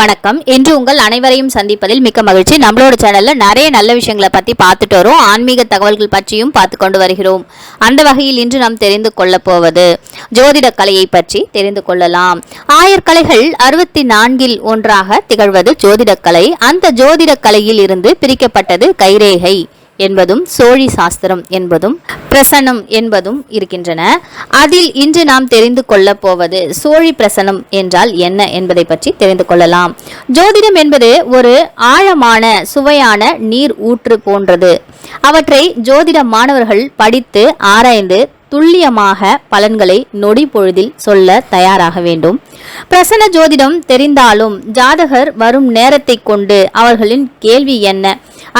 வணக்கம். இன்று உங்கள் அனைவரையும் சந்திப்பதில் மிக்க மகிழ்ச்சி. நம்மளோட சேனல்ல நிறைய நல்ல விஷயங்களை பத்தி பார்த்துட்டு வரோம். ஆன்மீக தகவல்கள் பற்றியும் பார்த்து கொண்டு வருகிறோம். அந்த வகையில் இன்று நாம் தெரிந்து கொள்ள போவது ஜோதிட கலையை பற்றி தெரிந்து கொள்ளலாம். ஆயர்கலைகள் அறுபத்தி நான்கில் ஒன்றாக திகழ்வது ஜோதிடக்கலை. அந்த ஜோதிட கலையில் இருந்து பிரிக்கப்பட்டது கைரேகை. என்பதும் சோழி சாஸ்திரம் என்பதும் பிரசனம் என்பதும் இருக்கின்றன. அதில் இன்று நாம் தெரிந்து கொள்ளப் போவது சோழி பிரசனம் என்றால் என்ன என்பதை பற்றி தெரிந்து கொள்ளலாம். ஜோதிடம் என்பது ஒரு ஆழமான சுவையான நீர் ஊற்று போன்றது. அவற்றை ஜோதிட மாணவர்கள் படித்து ஆராய்ந்து துல்லியமாக பலன்களை நொடி பொழுதில் சொல்ல தயாராக வேண்டும். பிரசன ஜோதிடம் தெரிந்தாலும் ஜாதகர் வரும் நேரத்தை கொண்டு அவர்களின் கேள்வி என்ன?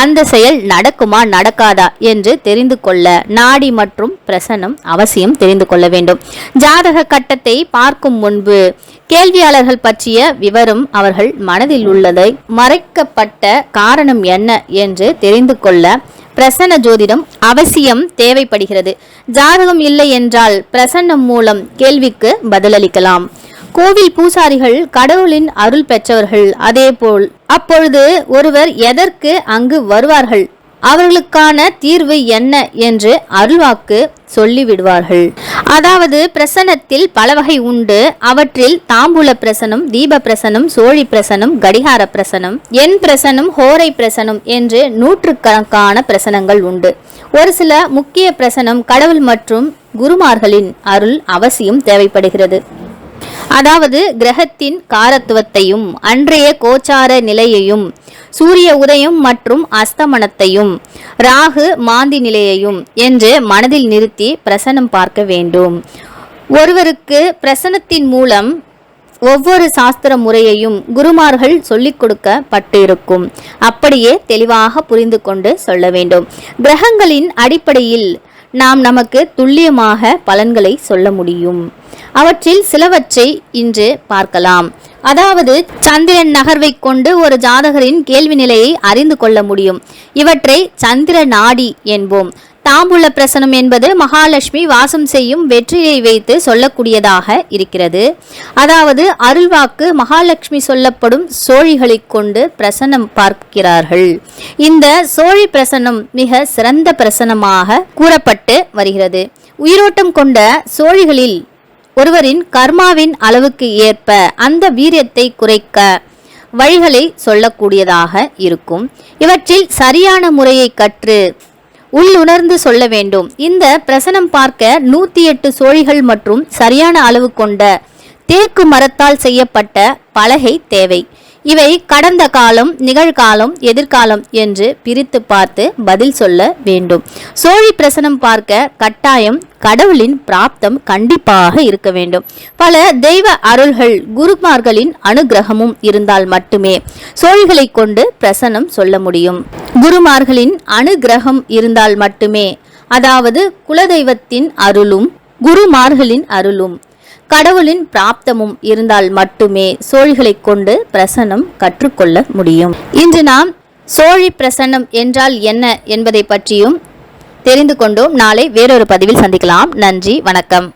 அந்த செயல் நடக்குமா நடக்காதா என்று தெரிந்து கொள்ள நாடி மற்றும் பிரசனம் அவசியம் தெரிந்து கொள்ள வேண்டும். ஜாதக கட்டத்தை பார்க்கும் முன்பு கேள்வியாளர்கள் பற்றிய விவரம் அவர்கள் மனதில் உள்ளதை மறைக்கப்பட்ட காரணம் என்ன என்று தெரிந்து கொள்ள பிரசன்ன ஜோதிடம் அவசியம் தேவைப்படுகிறது. ஜாதகம் இல்லை என்றால் பிரசன்னம் மூலம் கேள்விக்கு பதிலளிக்கலாம். கோவில் பூசாரிகள் கடவுளின் அருள் பெற்றவர்கள் அதேபோல் அப்பொழுது ஒருவர் எதற்கு அங்கு வருவார்கள்? அவர்களுக்கான தீர்வு என்ன என்று அருள்வாக்கு சொல்லிவிடுவார்கள். அதாவது பிரசனத்தில் பல வகை உண்டு. அவற்றில் தாம்பூல பிரசனம் தீப பிரசனம் சோழி பிரசனம் கடிகார பிரசனம் என் பிரசனம் ஹோரை பிரசனம் என்று நூற்றுக்கணக்கான பிரசனங்கள் உண்டு. ஒரு சில முக்கிய பிரசனம் கடவுள் மற்றும் குருமார்களின் அருள் அவசியம் தேவைப்படுகிறது. அதாவது கிரகத்தின் காரத்துவத்தையும் அன்றைய கோச்சார நிலையையும் சூரிய உதயம் மற்றும் அஸ்தமனத்தையும் ராகு மாந்தி நிலையையும் என்று மனதில் நிறுத்தி பிரசனம் பார்க்க வேண்டும். ஒருவருக்கு பிரசனத்தின் மூலம் ஒவ்வொரு சாஸ்திர முறையையும் குருமார்கள் சொல்லிக் கொடுக்கப்பட்டிருக்கும். அப்படியே தெளிவாக புரிந்து கொண்டு சொல்ல வேண்டும். கிரகங்களின் அடிப்படையில் நாம் நமக்கு துல்லியமாக பலன்களை சொல்ல முடியும். அவற்றில் சிலவற்றை இன்று பார்க்கலாம். அதாவது சந்திரன் நகர்வை கொண்டு ஒரு ஜாதகரின் கேள்வி நிலையை அறிந்து கொள்ள முடியும். இவற்றை சந்திர நாடி என்போம். தாம்பூல பிரசனம் என்பது மகாலட்சுமி வாசம் செய்யும் வெற்றியை வைத்து சொல்லக்கூடியதாக இருக்கிறது. அதாவது அருள்வாக்கு மகாலட்சுமி சொல்லப்படும் சோழிகளை கொண்டு பிரசனம் பார்க்கிறார்கள். இந்த சோழி பிரசனம் மிக சிறந்த பிரசனமாக கூறப்பட்டு வருகிறது. உயிரோட்டம் கொண்ட சோழிகளில் ஒருவரின் கர்மாவின் அளவுக்கு ஏற்ப அந்த வீரியத்தை குறைக்க வழிகளை சொல்லக்கூடியதாக இருக்கும். இவற்றில் சரியான முறையை கற்று உள்ளுணர்ந்து சொல்ல வேண்டும். இந்த பிரசனம் பார்க்க நூத்தி எட்டு சோழிகள் மற்றும் சரியான அளவு கொண்ட தேக்கு மரத்தால் செய்யப்பட்ட பலகை தேவை. இவை கடந்த காலம் நிகழ்காலம் எதிர்காலம் என்று பிரித்து பார்த்து பதில் சொல்ல வேண்டும். சோழி பிரசனம் பார்க்க கட்டாயம் கடவுளின் பிராப்தம் கண்டிப்பாக இருக்க வேண்டும். பல தெய்வ அருள்கள் குருமார்களின் அனுகிரகமும் இருந்தால் மட்டுமே சோழிகளை கொண்டு பிரசனம் சொல்ல முடியும். குருமார்களின் அனுகிரகம் இருந்தால் மட்டுமே அதாவது குலதெய்வத்தின் அருளும் குருமார்களின் அருளும் கடவுளின் பிராப்தமும் இருந்தால் மட்டுமே சோழிகளை கொண்டு பிரசன்னம் கற்றுக்கொள்ள முடியும். இன்று நாம் சோழி பிரசன்னம் என்றால் என்ன என்பதை பற்றியும் தெரிந்து கொண்டோம். நாளை வேறொரு பதிவில் சந்திக்கலாம். நன்றி வணக்கம்.